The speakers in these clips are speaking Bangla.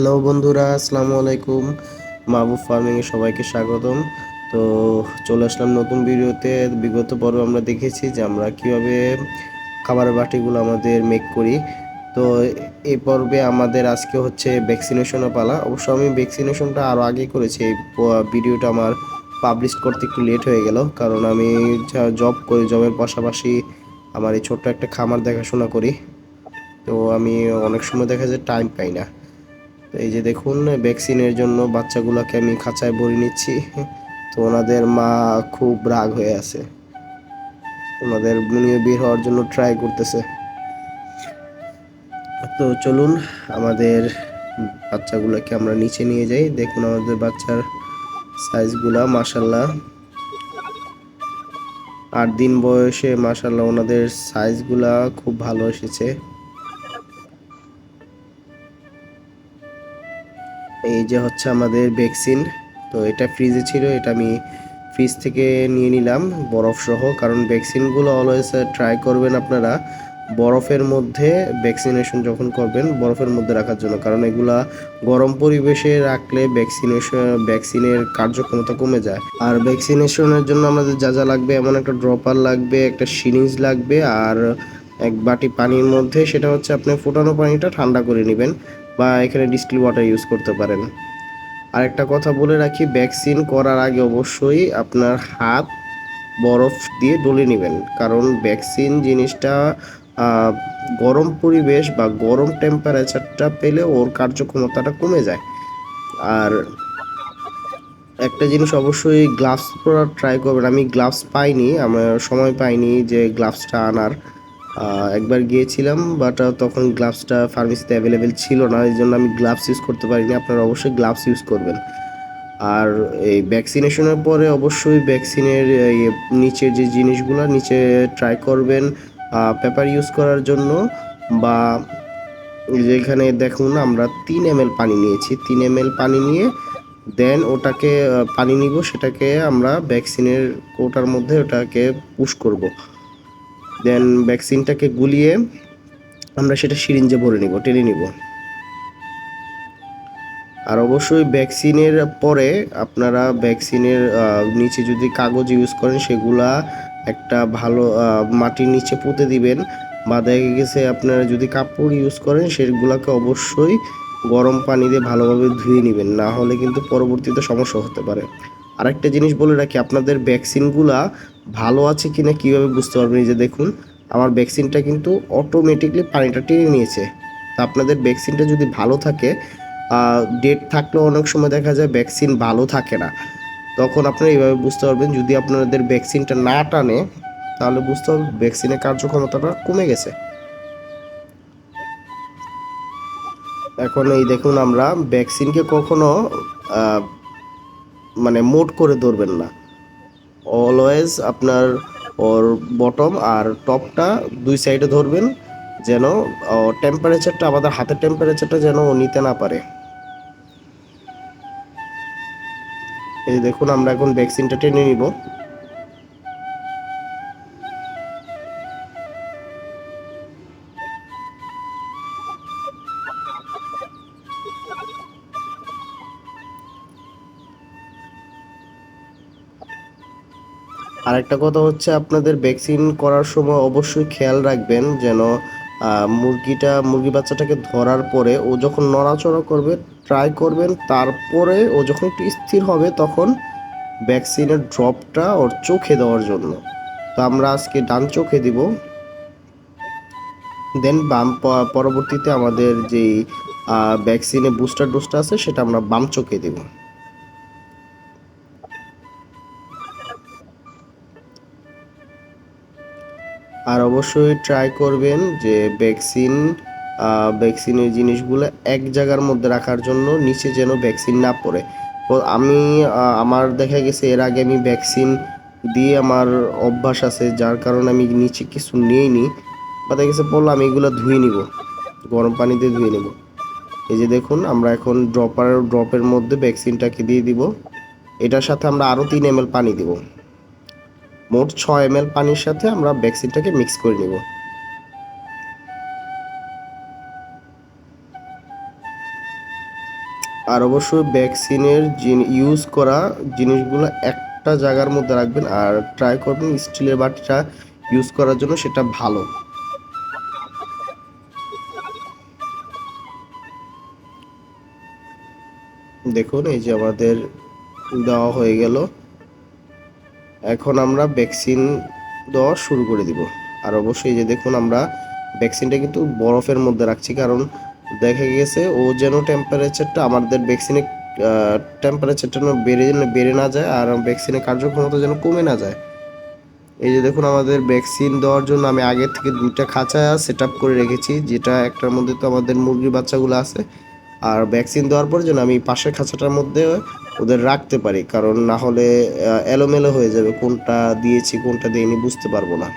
হ্যালো বন্ধুরা, আসসালামু আলাইকুম। মাহবুব ফার্মিংয়ে সবাইকে স্বাগতম। তো চলে আসলাম নতুন ভিডিওতে। বিগত পর্ব আমরা দেখেছি যে আমরা কীভাবে খাবারের বাটিগুলো আমাদের মেক করি। তো এই পর্বে আমাদের আজকে হচ্ছে ভ্যাকসিনেশনের পালা। অবশ্য আমি ভ্যাকসিনেশনটা আরও আগে করেছি। এই ভিডিওটা আমার পাবলিশ করতে একটু লেট হয়ে গেল। কারণ আমি জব করি জবের পাশাপাশি আমার এই ছোট্ট একটা খামার দেখাশোনা করি। তো আমি অনেক সময় দেখা যায় টাইম পাই না। এই যে দেখুন ভ্যাকসিনের জন্য বাচ্চাগুলোকে আমি খাঁচায় ভরে নিচ্ছি। তো ওনাদের মা খুব রাগ হয়ে আছে। ওনাদের নিয়ে বের হওয়ার জন্য ট্রাই করতেছে। তো চলুন, আমাদের বাচ্চাগুলোকে আমরা নিচে নিয়ে যাই। দেখুন, আমাদের বাচ্চার সাইজগুলা মাসাল্লাহ আট দিন বয়সে মাসাল্লাহ ওনাদের সাইজগুলা খুব ভালো এসেছে। এই যে হচ্ছে আমাদের ভ্যাকসিন তো এটা ফ্রিজে ছিল, এটা আমি ফ্রিজ থেকে নিয়ে নিলাম, বরফ সহ, কারণ ভ্যাকসিনগুলো অলওয়েজ ট্রাই করবেন আপনারা বরফের মধ্যে ভ্যাকসিনেশন যখন করবেন, বরফের মধ্যে রাখার জন্য, কারণ এগুলা গরম পরিবেশে রাখলে ভ্যাকসিনেশন ভ্যাকসিনের কার্যক্ষমতা কমে যায়। আর ভ্যাকসিনেশনের জন্য আমাদের যা যা লাগবে, এমন একটা ড্রপার লাগবে, একটা সিরিঞ্জ লাগবে, আর এক বাটি পানির মধ্যে সেটা হচ্ছে আপনি ফোটানো পানিটা ঠান্ডা করে নেবেন। বা এখানে ডিস্টিল ওয়াটার ইউজ করতে পারেন। আরেকটা কথা বলে রাখি, ভ্যাকসিন করার আগে অবশ্যই আপনার হাত বরফ দিয়ে ডলে নেবেন। কারণ ভ্যাকসিন জিনিসটা গরম পরিবেশ বা গরম টেম্পারেচারটা পেলে ওর কার্যক্ষমতাটা কমে যায়। আর একটা জিনিস অবশ্যই গ্লাভস পরার ট্রাই করবেন। আমি গ্লাভস পাইনি, আমার সময় পাইনি যে গ্লাভসটা আনার। একবার গিয়েছিলাম বাট তখন গ্লাভসটা ফার্মেসিতে অ্যাভেলেবেল ছিল না, এই জন্য আমি গ্লাভস ইউজ করতে পারিনি। আপনারা অবশ্যই গ্লাভস ইউজ করবেন। আর এই ভ্যাকসিনেশনের পরে অবশ্যই ভ্যাকসিনের নিচের যে জিনিসগুলো, নিচে ট্রাই করবেন পেপার ইউজ করার জন্য। বা যেখানে দেখুন, আমরা তিন এম পানি নিয়েছি। তিন এম পানি নিয়ে দেন ওটাকে পানি নিব, সেটাকে আমরা ভ্যাকসিনের কোটার মধ্যে ওটাকে পুশ করব। দেন ভ্যাকসিনটাকে গুলিয়ে আমরা সেটা সিরিঞ্জে ভরে নিব, টেনে নিব। আর অবশ্যই ভ্যাকসিনের পরে আপনারা ভ্যাকসিনের নিচে যদি কাগজ ইউজ করেন, সেগুলা একটা ভালো মাটির নিচে পুঁতে দিবেন। বা দেখা গেছে আপনারা যদি কাপড় ইউজ করেন, সেগুলোকে অবশ্যই গরম পানি দিয়ে ভালোভাবে ধুয়ে নেবেন। না হলে কিন্তু পরবর্তীতে সমস্যা হতে পারে। আরেকটা জিনিস বলে রাখি, আপনাদের ভ্যাকসিনগুলা ভালো আছে কিনা কীভাবে বুঝতে পারবেন এই যে দেখুন, আমার ভ্যাকসিনটা কিন্তু অটোমেটিকলি পানিটা টেনে নিয়েছে। তা আপনাদের ভ্যাকসিনটা যদি ভালো থাকে ডেট থাকলেও অনেক সময় দেখা যায় ভ্যাকসিন ভালো থাকে না। তখন আপনারা এইভাবে বুঝতে পারবেন, যদি আপনাদের ভ্যাকসিনটা না টানে, তাহলে বুঝতে হবে ভ্যাকসিনের কার্যক্ষমতাটা কমে গেছে। এখন এই দেখুন, আমরা ভ্যাকসিনকে কখনো মানে মোট করে ধরবেন না। অলওয়েজ আপনার ওর বটম আর টপটা দুই সাইডে ধরবেন, যেন টেম্পারেচারটা আমাদের হাতের টেম্পারেচারটা যেন ও নিতে না পারে। এই দেখুন, আমরা এখন ভ্যাকসিনটা টেনে নিব। আরেকটা কথা হচ্ছে আপনাদের ভ্যাকসিন করার সময় অবশ্যই খেয়াল রাখবেন যেন মুরগিটা, মুরগি বাচ্চাটাকে ধরার পরে ও যখন নড়াচড়া করবে ট্রাই করবেন, তারপরে ও যখন একটু স্থির হবে তখন ভ্যাকসিনের ড্রপটা ওর চোখে দেওয়ার জন্য। তো আমরা আজকে ডান চোখে দিব। দেন বাম পরবর্তীতে আমাদের যেই ভ্যাকসিনে বুস্টার ডোজটা আছে, সেটা আমরা বাম চোখে দিব। আর অবশ্যই ট্রাই করবেন যে ভ্যাকসিন ভ্যাকসিনের জিনিসগুলো এক জায়গার মধ্যে রাখার জন্য নিচে যেন ভ্যাকসিন না পড়ে। আমি আমার দেখা গেছে এর আগে আমি ভ্যাকসিন দিয়ে আমার অভ্যাস আছে, যার কারণে আমি নিচে কিছু নিইনি। বা দেখা গেছে বললাম, আমি এগুলো ধুয়ে নিব, গরম পানি দিয়ে ধুয়ে নেব। এই যে দেখুন, আমরা এখন ড্রপার ড্রপের মধ্যে ভ্যাকসিনটাকে দিয়ে দিব। এটার সাথে আমরা আরও তিন এম পানি দিব। মোট ছয় এম পানির সাথে আমরা ভ্যাকসিনটাকে মিক্স করে নিব। আর অবশ্যই ভ্যাকসিনের ইউজ করা জিনিসগুলো একটা জায়গার মধ্যে রাখবেন আর ট্রাই করবেন স্টিলের বাটিটা ইউজ করার জন্য, সেটা ভালো। দেখুন, এই যে আমাদের দেওয়া হয়ে গেল। এখন আমরা ভ্যাকসিন দেওয়া শুরু করে দিব। আর অবশ্যই যে দেখুন আমরা ভ্যাকসিনটা কিন্তু বরফের মধ্যে রাখছি, কারণ দেখা গেছে ও যেন টেম্পারেচারটা আমাদের ভ্যাকসিনের টেম্পারেচারটা যেন বেড়ে বেড়ে না যায় আর ভ্যাকসিনের কার্যক্ষমতা যেন কমে না যায়। এই যে দেখুন আমাদের ভ্যাকসিন দেওয়ার জন্য আমি আগে থেকে দুইটা খাঁচা সেট আপ করে রেখেছি, যেটা একটার মধ্যে তো আমাদের মুরগির বাচ্চাগুলো আছে। আর ভ্যাকসিন দেওয়ার পর যেন আমি পাশের খাঁচাটার মধ্যে ওদের রাখতে পারি, কারণ না হলে এলোমেলো হয়ে যাবে কোনটা দিয়েছি, কোনটা দিইনি, বুঝতে পারব না।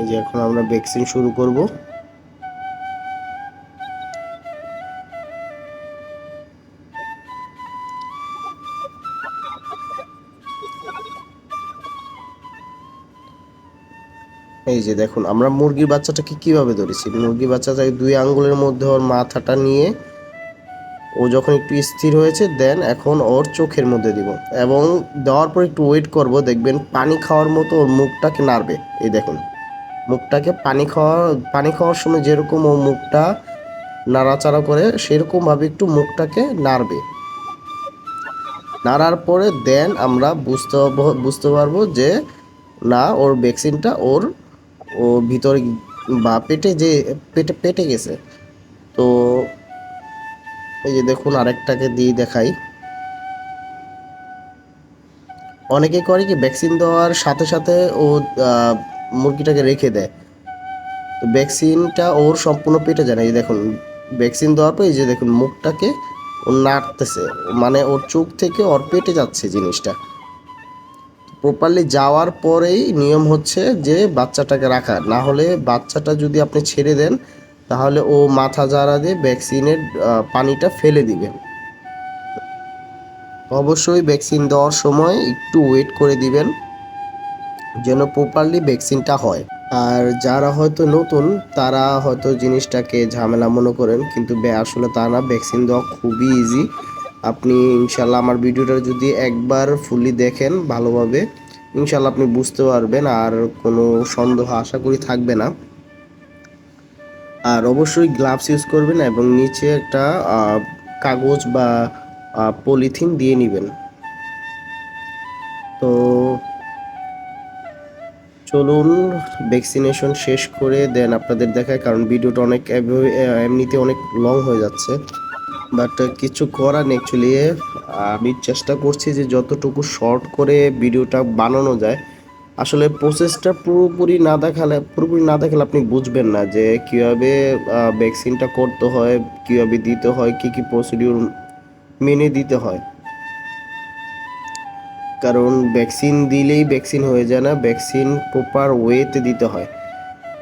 এই যে এখন আমরা ভ্যাকসিন শুরু করব। এই যে দেখুন, আমরা মুরগির বাচ্চাটাকে কীভাবে ধরেছি? মুরগির বাচ্চাটাকে দুই আঙ্গুলের মধ্যে ওর মাথাটা নিয়ে ও যখন একটু স্থির হয়েছে দেন এখন ওর চোখের মধ্যে দিব। এবং দেওয়ার পর একটু ওয়েট করব, দেখবেন পানি খাওয়ার মতো ওর মুখটাকে নাড়বে। এই দেখুন, মুখটাকে পানি খাওয়া, পানি খাওয়ার সময় যেরকম ও মুখটা নাড়াচাড়া করে, সেরকমভাবে একটু মুখটাকে নাড়বে। নাড়ার পরে দেন আমরা বুঝতে বুঝতে পারব যে না, ওর ভ্যাকসিনটা ওর ও ভিতরে বা পেটে যে, পেটে পেটে গেছে। তো এই যে দেখুন আরেকটাকে দিয়ে দেখাই। অনেকে করে কি ভ্যাকসিন দেওয়ার সাথে সাথে ও মুরগিটাকে রেখে দেয়। তো ভ্যাকসিনটা ওর সম্পূর্ণ পেটে যায় না। এই দেখুন ভ্যাকসিন দেওয়ার পর এই যে দেখুন মুখটাকে ও নাড়তেছে। মানে ওর চোখ থেকে ওর পেটে যাচ্ছে জিনিসটা। প্রপারলি যাওয়ার পরেই নিয়ম হচ্ছে যে বাচ্চাটাকে রাখা। না হলে বাচ্চাটা যদি আপনি ছেড়ে দেন, তাহলে ও মাথা জারা দিয়ে ভ্যাকসিনের পানিটা ফেলে দিবে। অবশ্যই ভ্যাকসিন দেওয়ার সময় একটু ওয়েট করে দিবেন যেন প্রপারলি ভ্যাকসিনটা হয়। আর যারা হয়তো নতুন, তারা হয়তো জিনিসটাকে ঝামেলা মনে করেন, কিন্তু আসলে তা না ভ্যাকসিন দেওয়া খুবই ইজি আপনি ইনশাল্লাহ আমার ভিডিওটা যদি একবার ফুললি দেখেন ভালোভাবে, ইনশাল্লাহ আপনি বুঝতে পারবেন আর কোনো সন্দেহ আশা করি থাকবে না। আর অবশ্যই গ্লাভস ইউজ করবেন এবং নিচে একটা কাগজ বা পলিথিন দিয়ে নেবেন। তো চলুন ভ্যাকসিনেশন শেষ করে দেন আপনাদের দেখায়, কারণ ভিডিওটা অনেক এমনিতে অনেক লং হয়ে যাচ্ছে। বাট কিছু করার নেই অ্যাকচুয়ালি আমি চেষ্টা করছি যে যতটুকু শর্ট করে ভিডিওটা বানানো যায়। আসলে প্রসেসটা পুরোপুরি না দেখালে, পুরোপুরি না দেখালে আপনি বুঝবেন না যে কীভাবে ভ্যাকসিনটা করতে হয়, কীভাবে দিতে হয়, কী কী প্রসিডিউর মেনে দিতে হয়। কারণ ভ্যাকসিন দিলেই ভ্যাকসিন হয়ে যায় না ভ্যাকসিন প্রপার ওয়েতে দিতে হয়।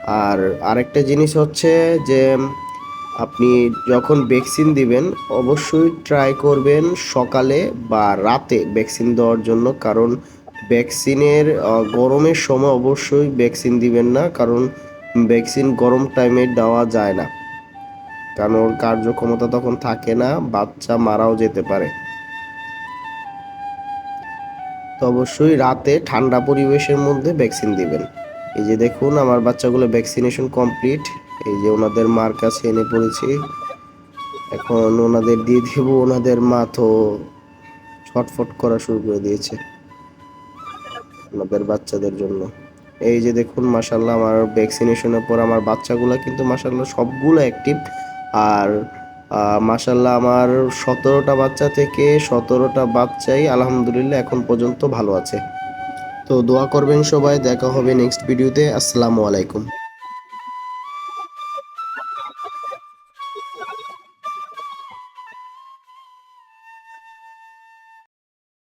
আর আরেকটা জিনিস হচ্ছে যে আপনি যখন ভ্যাকসিন দিবেন, অবশ্যই ট্রাই করবেন সকালে বা রাতে ভ্যাকসিন দেওয়ার জন্য। কারণ ভ্যাকসিনের গরমের সময় অবশ্যই ভ্যাকসিন দিবেন না, কারণ ভ্যাকসিন গরম টাইমে দেওয়া যায় না। কারণ ওর কার্যক্ষমতা তখন থাকে না, বাচ্চা মারাও যেতে পারে। তো অবশ্যই রাতে ঠান্ডা পরিবেশের মধ্যে ভ্যাকসিন দিবেন। এই যে দেখুন, আমার বাচ্চাগুলো ভ্যাকসিনেশন কমপ্লিট এই যে ওনাদের মার কাছে এনে পড়েছি। এখন ওনাদের দিয়ে দিব, ওনাদের মা তো ছটফট করা শুরু করে দিয়েছে ওনাদের বাচ্চাদের জন্য। এই যে দেখুন মাসাল্লাহ আমার ভ্যাকসিনেশনের পর আমার বাচ্চাগুলো কিন্তু মাসাল্লাহ সবগুলো অ্যাক্টিভ আর মাসাল্লাহ আমার সতেরোটা বাচ্চা থেকে সতেরোটা বাচ্চাই আলহামদুলিল্লাহ এখন পর্যন্ত ভালো আছে। তো দোয়া করবেন সবাই, দেখা হবে নেক্সট ভিডিওতে আসসালামু আলাইকুম।